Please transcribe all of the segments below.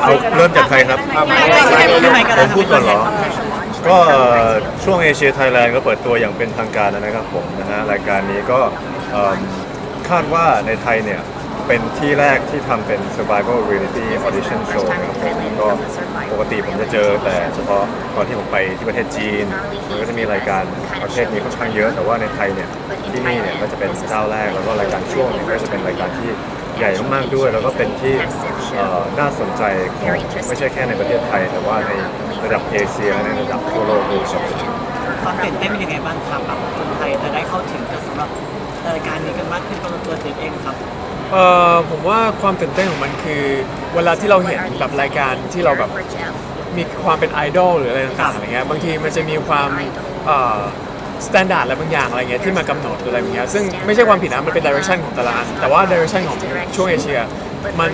เอาเริ่มจากใครครับผมพูดก่อนเหรอ ก็ช่วงเอเชียไทยแลนด์ก็เปิดตัวอย่างเป็นทางการแล้วนะครับผมนะฮะรายการนี้ก็คาดว่าในไทยเนี่ย เป็นที่แรกที่ทำเป็น survival reality audition show นะครับผมก็ปกติผมจะเจอแต่เฉพาะตอนที่ผมไปที่ประเทศจีนมันก็จะมีรายการประเทศนี้ค่อนข้างเยอะ แต่ว่าในไทยเนี่ยที่นี่เนี่ยก็จะเป็นเจ้าแรกแล้วก็รายการช่วงเนี่ยก็จะเป็นรายการที่ใหญ่มากๆด้วย แล้วก็เป็นที่เอ่อน่าสนใจของไม่ใช่แค่ในประเทศไทย แต่ว่าในระดับเอเชียและในระดับทั่วโลกด้วยครับ ความตื่นเต้นเป็นยังไงบ้างครับแบบคนไทยจะได้เข้าถึงกับสำหรับรายการนี้กันมากขึ้นตัวตัวเด็กเองครับ เอ่อผมว่าความตื่นเต้นของมันคือ เวลาที่เราเห็นแบบรายการที่เราแบบ มีความเป็นไอดอลหรืออะไรต่างๆอะไรเงี้ยบางทีมันจะมีความสแตนดาร์ดอะไรบางอย่างอะไรเงี้ยที่มากำหนดออะไรอย่างเงี้ยซึ่งไม่ใช่ความผิดนะมันเป็นดิเรกชันของแต่ละอันแต่ว่าดิเรกชันของช่วงเอเชีย มัน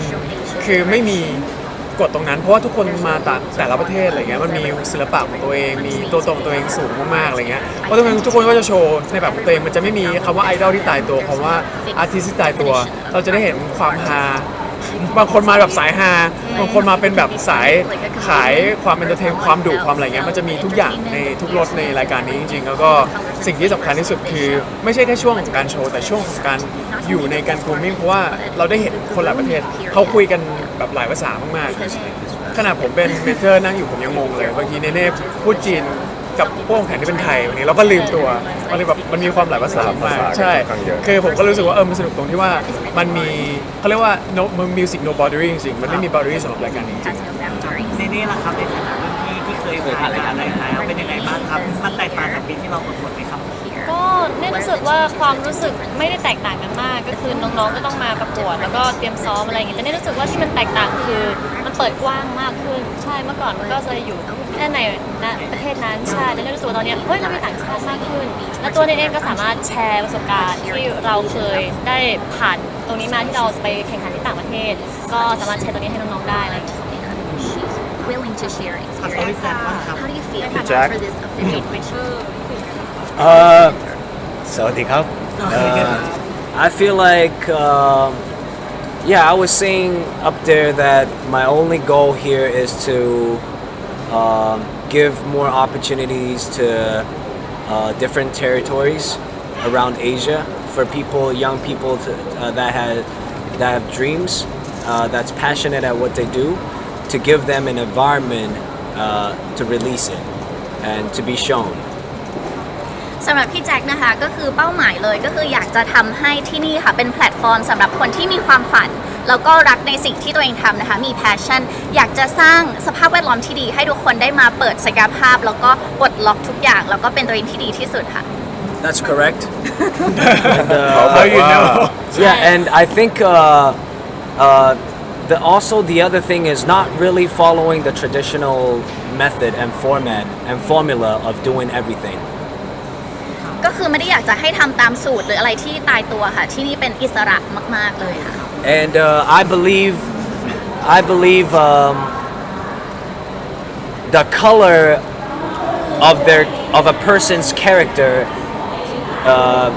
คือไม่มี กฎตรงนั้น เพราะว่าทุกคนมาต่างแต่ละประเทศอะไรเงี้ยมันมีศิลปะของตัวเอง มีตัวตนของตัวเองสูงมากๆอะไรเงี้ยเพราะฉะนั้นทุกคนก็จะโชว์ในแบบของตัวเองมันจะไม่มีคำว่าไอดอลที่ตายตัวคำว่าอาร์ติสที่ตายตัว เราจะได้เห็นความฮา บางคนมาแบบสายฮาบางคนมาเป็นแบบสายขายความเอนเตอร์เทนความดุความอะไรเงี้ยมันจะมีทุกอย่างในทุกรสในรายการนี้จริงๆ แล้วก็สิ่งที่สำคัญที่สุดคือ ไม่ใช่แค่ช่วงของการโชว์ แต่ช่วงของการอยู่ในการกรูมมิ่งเพราะว่าเราได้เห็นคนหลายประเทศเขาคุยกันแบบหลายภาษามากๆขนาดผมเป็นเมนเทอร์นั่งอยู่ผมยังงงเลยบางทีเนเน่พูดจีน กับพวกแข่งที่เป็นไทยวันนี้เราก็ลืมตัวมันเลยแบบมันมีความหลายภาษามากใช่ค่อนข้างเยอะ คือผมก็รู้สึกว่าเออมันสนุกตรงที่ว่ามันมีเขาเรียกว่า no มัน music no boundary จริงๆมันไม่มี boundary สำหรับรายการนี้จริงในนี้ล่ะครับในฐานะรุ่นพี่ที่เคยผ่านรายการอะไรแล้วเป็นยังไงบ้างครับ มันแตกต่างกับปีที่เราประกวดไหมครับ ก็เนี่ยรู้สึกว่าความรู้สึกไม่ได้แตกต่างกันมาก ก็คือน้องๆก็ต้องมาประกวดแล้วก็เตรียมซ้อมอะไรอย่างเงี้ยแต่เนี่ยรู้สึกว่าที่มันแตกต่างคือมันเปิดกว้างมากขึ้นใช่เมื่อก่อนมันก็จะอยู่แค่ในณประเทศนั้นใช่แล้วเนี่ยรู้สึกว่าตอนเนี้ยเฮ้ยเรามีต่างชาติมากขึ้น แล้วตัวเนี่ยเองก็สามารถแชร์ประสบการณ์ที่เราเคยได้ผ่านตรงนี้มาที่เราไปแข่งขันที่ต่างประเทศ ก็สามารถแชร์ตรงนี้ให้น้องๆได้อะไรอย่างเงี้ย willing to share experience. How do you feel Jack? for this official? Uh, Sawadee Uh, I feel like, um, yeah, I was saying up there that my only goal here is to um, give more opportunities to uh, different territories around Asia for people, young people to, uh, that have that have dreams, uh, that's passionate at what they do, to give them an environment uh, to release it and to be shown. สำหรับพี่แจ็คนะคะก็คือเป้าหมายเลยก็คืออยากจะทำให้ที่นี่ค่ะเป็นแพลตฟอร์มสำหรับคนที่มีความฝัน แล้วก็รักในสิ่งที่ตัวเองทำนะคะ มี passion อยากจะสร้างสภาพแวดล้อมที่ดี ให้ทุกคนได้มาเปิดศักยภาพ แล้วก็ปลดล็อกทุกอย่าง แล้วก็เป็นตัวเองที่ดีที่สุดค่ะ That's correct. and, uh, How you know? Yeah, and I think uh, uh, the also the other thing is not really following the traditional method and format and formula of doing everything. ก็คือไม่ได้อยากจะให้ทำตามสูตรหรืออะไรที่ตายตัวค่ะ ที่นี่เป็นอิสระมาก ๆ เลยค่ะ And uh, I believe, I believe um, the color of their of a person's character uh,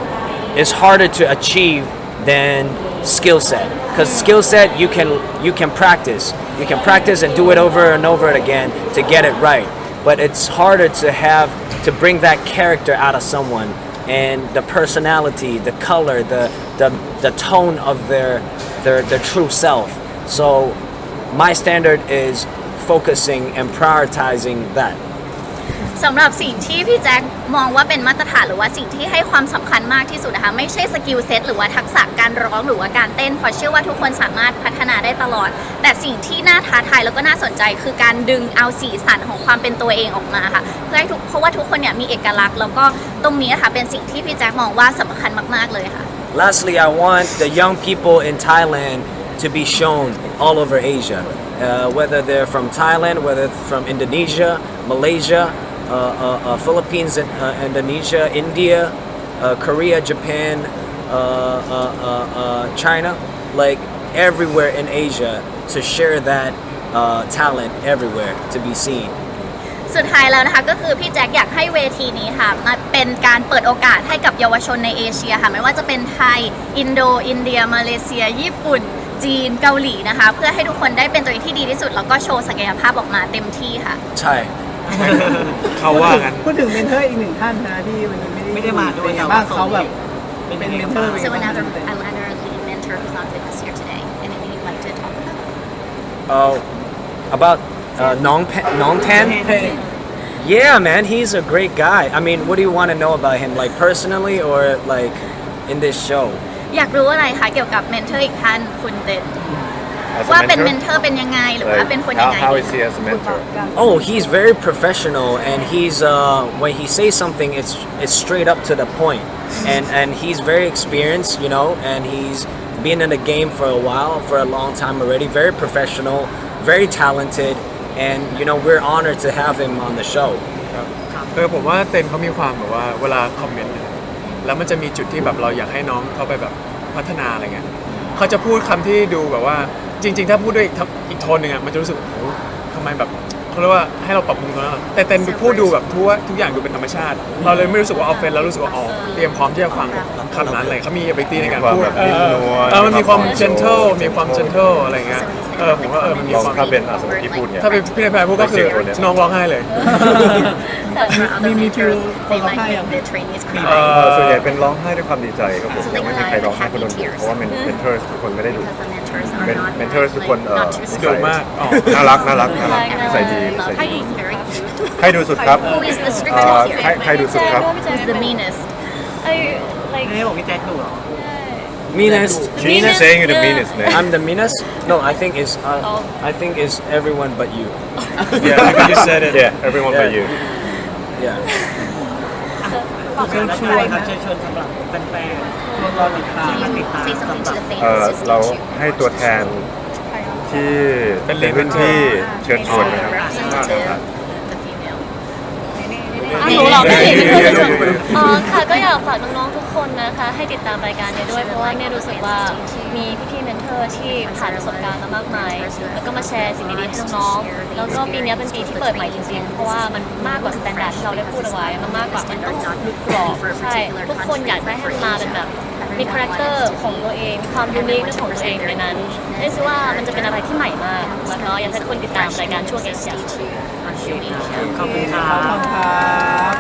is harder to achieve than skill set. Because skill set you can you can practice, you can practice and do it over and over again to get it right. But it's harder to have to bring that character out of someone and the personality, the color, the the, the tone of their, their their true self. So my standard is focusing and prioritizing that. สำหรับสิ่งที่พี่แจ็คมองว่าเป็นมาตรฐานหรือว่าสิ่งที่ให้ความสำคัญมากที่สุดนะคะ ไม่ใช่สกิลเซ็ตหรือว่าทักษะการร้องหรือว่าการเต้นเพราะเชื่อว่าทุกคนสามารถพัฒนาได้ตลอด แต่สิ่งที่น่าท้าทายแล้วก็น่าสนใจ คือการดึงเอาสีสันของความเป็นตัวเองออกมาค่ะเพื่อให้ทุกเพราะว่าทุกคนเนี่ยมีเอกลักษณ์แล้วก็ตรงนี้ค่ะเป็นสิ่งที่พี่แจ็คมองว่าสำคัญมากๆเลยค่ะ Lastly, I want the young people in Thailand to be shown all over Asia, uh, whether they're from Thailand, whether from Indonesia, Malaysia, Philippines, and, uh, Indonesia, India, uh, Korea, Japan, uh, uh, uh, uh, China, like everywhere in Asia, to share that uh, talent everywhere to be seen. สุดท้ายแล้วนะคะก็คือพี่แจ็คอยากให้เวทีนี้ค่ะมาเป็นการเปิดโอกาสให้กับเยาวชนในเอเชียค่ะไม่ว่าจะเป็นไทย อินโด อินเดีย มาเลเซีย ญี่ปุ่น จีน เกาหลีนะคะ เพื่อให้ทุกคนได้เป็นตัวเองที่ดีที่สุด แล้วก็โชว์ศักยภาพออกมาเต็มที่ค่ะ ใช่ เขาว่างั้นพูดถึงเมนเทอร์อีกหนึ่งท่านนะที่วันนี้ไม่ได้ไม่ได้มาด้วยเป็นไงแต่บ้าว่างเขาแบบเป็นเป็นยังเมไงนเทอบ้างร์ So another another lead mentor who's not with us here today anything you'd like to talk about Oh, about uh, Nong Pe- Nong Tan. Yeah, man, he's a great guy. I mean, what do you want to know about him, like personally or like in this show? อยากรู้อะไรคะเกี่ยวกับเมนเทอร์อีกท่านคุณเต้น As a ว่าเป็นเม mentor? นเทอร์เป็นยังไงหรือว่า Like, เป็นคนยัง how, ไง how is he as a mentor? Oh, he's very professional, and he's uh, when he says something, it's it's straight up to the point, and and he's very experienced, you know, and he's been in the game for a while, for a long time already. Very professional, very talented, and you know we're honored to have him on the show. เออผมว่าเต็นเขามีความแบบว่าเวลาคอมเมนต์เนี่ยแล้วมันจะมีจุดที่แบบเราอยากให้น้องเขาไปแบบพัฒนาอะไรเงี้ยเขาจะพูดคำที่ดูแบบว่า จริง ๆ ถ้าพูดด้วยอีกอีกโทนหนึ่งอะมันจะรู้สึกโอ้โหทำไมแบบ เขาเรียกว่าให้เราปรับปรุงตรงนั้นอะแต่เต็นพูดดูแบบทั่วทุกอย่างดูเป็นธรรมชาติ เราเลยไม่รู้สึกว่าออฟเฟนเรารู้สึกว่าอ๋อเตรียมพร้อมที่จะฟังคำนั้นเลยเขามี ability ในการพูดมีความแบบนิ่มนวลเออมันมีความมีความ gentle มีความ gentle อะไรเงี้ยเออผมว่าเออมันมีลองความถ้าเป็นอะสมมติที่พูดเนี่ยถ้าเป็นพี่ในแพรพูดก็คือเสียงคนเนี่ยน้องร้องไห้เลย But for other มีมีฟิล mentors คน they ร้อง like ไห้ when ยัง the trainees cry เอ่เอ่ออส่วนใหญ่เป็นร้องไห้ด้วยความดีใจครับผม So ยังไม่มีใครร้องไห้คนโดนดุเพราะว่าเมนเมนเทอร์ทุกคนไม่ได้ดุ because the mentors are เป็น not เมนเทอร์ทุกคนเอ่อ not too นิดุสัยมากอ๋อน่ารักน่ารักน่ารักนิสัยดีนิสัย ใคร ดี ดู very cute ใครดูสุดครับ Who is the เอ่อ strictest ใคร here ใครดูสุดครับ Who's the meanest I like ไม่ได้บอกพี่แจ็คดูเหรอ Meanest, She's meanest. saying you're the meanest man I'm the meanest. No, I think it's uh, Oh. I think it's everyone but you. yeah you just said it yeah everyone but you Yeah. แล้วเชิญชวนครับเชิญชวนสำหรับแฟนๆชวนรอติดตามมาติดตาม say something to the เอ่อ fans just เรา teach you ให้ตัวแทน ที่เป็นเป็นรุ่นพี่เชิญชวนนะ the ครับ representative the female อะหนูเหรอไม่เห็นเดี๋ยวเดี๋ยวเดี๋ยวอ๋อค่ะก็อยากฝากน้องๆทุกค นะคะ ให้ติดตามรายการนี้ด้วยเพราะว่าเนี่ยรู้สึกว่ามีพี่ๆเมนเทอร์ที่ผ่านประสบการณ์มามากมาย แล้วก็มาแชร์สิ่งดีๆให้น้องๆแล้วก็ปีนี้เป็นปีที่เปิดใหม่จริงๆ เพราะว่ามันมากกว่าสแตนดาร์ดที่เราได้พูดเอาไว้มันมากกว่ามันต้องมีกรอบใช่ทุกคนอยากได้ให้มันมาเป็นแบบมีคาแรคเตอร์ของตัวเองมีความยูนิคของตัวเองในนั้นนี่คือว่ามันจะเป็นอะไรที่ใหม่มากแล้วก็อยากให้ทุกคนติดตามรายการช่วงเอเชียขอบคุณครับครับ